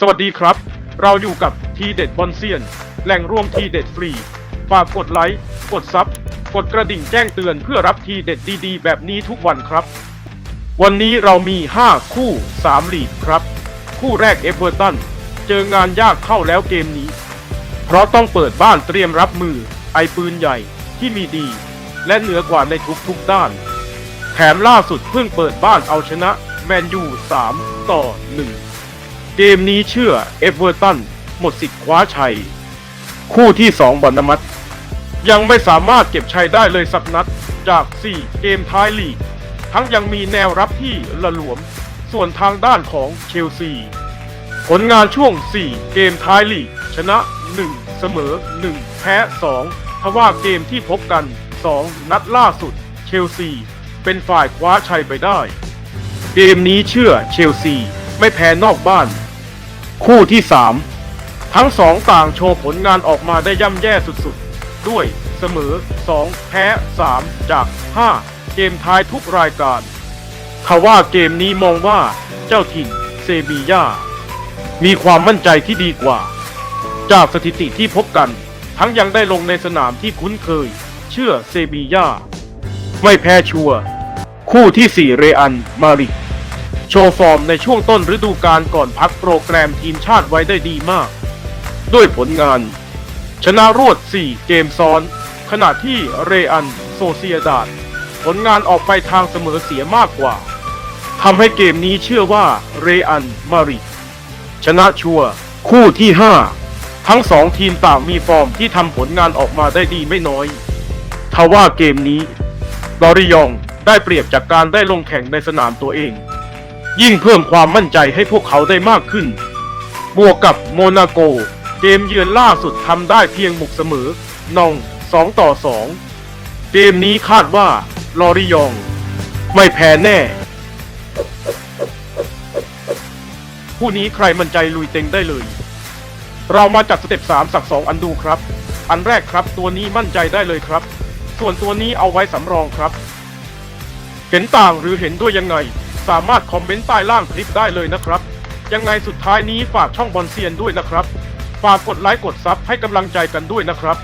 สวัสดีครับ เราอยู่กับทีเด็ดบอลเซียน แหล่งรวมทีเด็ดฟรี ฝากกดไลค์ กดซับ กดกระดิ่งแจ้งเตือนเพื่อรับทีเด็ดดีๆ แบบนี้ทุกวันครับ วันนี้เรามี 5 คู่ 3 ลีกครับ คู่แรกเอเวอร์ตัน เจองานยากเข้าแล้วเกมนี้ เพราะต้องเปิดบ้านเตรียมรับมือ ไอปืนใหญ่ที่มีดี และเหนือกว่าในทุกๆด้าน แถมล่าสุดเพิ่งเปิดบ้านเอาชนะแมนยู3ต่อ1 เกมนี้เชื่อเอเวอร์ตันหมดสิทธิ์คว้าชัย คู่ที่ 2บอนมัตยังไม่สามารถเก็บชัยได้เลยสักนัดจาก 4 เกมท้ายลีก ทั้งยังมีแนวรับที่ละหลวม ส่วนทางด้านของเชลซี ผลงานช่วง 4 เกมท้ายลีก ชนะ 1 เสมอ 1 แพ้ 2ทว่าเกมที่พบกัน 2 นัดล่าสุด เชลซี เป็นฝ่ายคว้าชัยไปได้ เกมนี้เชื่อเชลซี ไม่แพ้นอกบ้าน คู่ที่ 3 ทั้งสองต่างโชว์ผลงานออกมาได้ย่ำแย่สุดๆ ด้วยเสมอ 2 แพ้ 3 จาก 5 เกมท้ายทุกรายการทว่าเกมนี้มองว่าเจ้าถิ่นเซบีย่ามีความมั่นใจที่ดีกว่า จากสถิติที่พบกัน ทั้งยังได้ลงในสนามที่คุ้นเคย เชื่อเซบีย่าไม่แพ้ชัวคู่ที่ 4 เรอันมาริก โชว์ฟอร์มในช่วงต้นฤดูกาลก่อนพักโปรแกรมทีมชาติไว้ได้ดีมาก ด้วยผลงาน ชนะรวด 4 เกมซ้อน ขณะที่เรอันโซเซียดาดผลงานออกไปทางเสมอเสียมากกว่าทำให้เกมนี้เชื่อว่าเรอันมาริชนะชัวร์คู่ที่ 5 ทั้งสองทีมต่างมีฟอร์มที่ทำผลงานออกมาได้ดีไม่น้อยทว่าเกมนี้ลอริยองได้เปรียบจากการได้ลงแข่งในสนามตัวเอง ยิ่งเพิ่มความมั่นใจให้พวกเขาได้มากขึ้น บวกกับโมนาโก เกมเยือนล่าสุดทำได้เพียงบุกเสมอนอง 2 ต่อ 2 เกมนี้คาดว่าลอริยอง ไม่แพ้แน่ ผู้นี้ใครมั่นใจลุยเต็งได้เลย เรามาจัดสเต็ป3สัก 2 อันดูครับ อันแรกครับตัวนี้มั่นใจได้เลยครับ ส่วนตัวนี้เอาไว้สำรองครับ เห็นต่างหรือเห็นด้วยยังไง สามารถคอมเมนต์ใต้ล่างคลิปได้เลยนะครับ ยังไงสุดท้ายนี้ฝากช่องบอลเซียนด้วยนะครับ ฝากกดไลค์กดซับให้กำลังใจกันด้วยนะครับ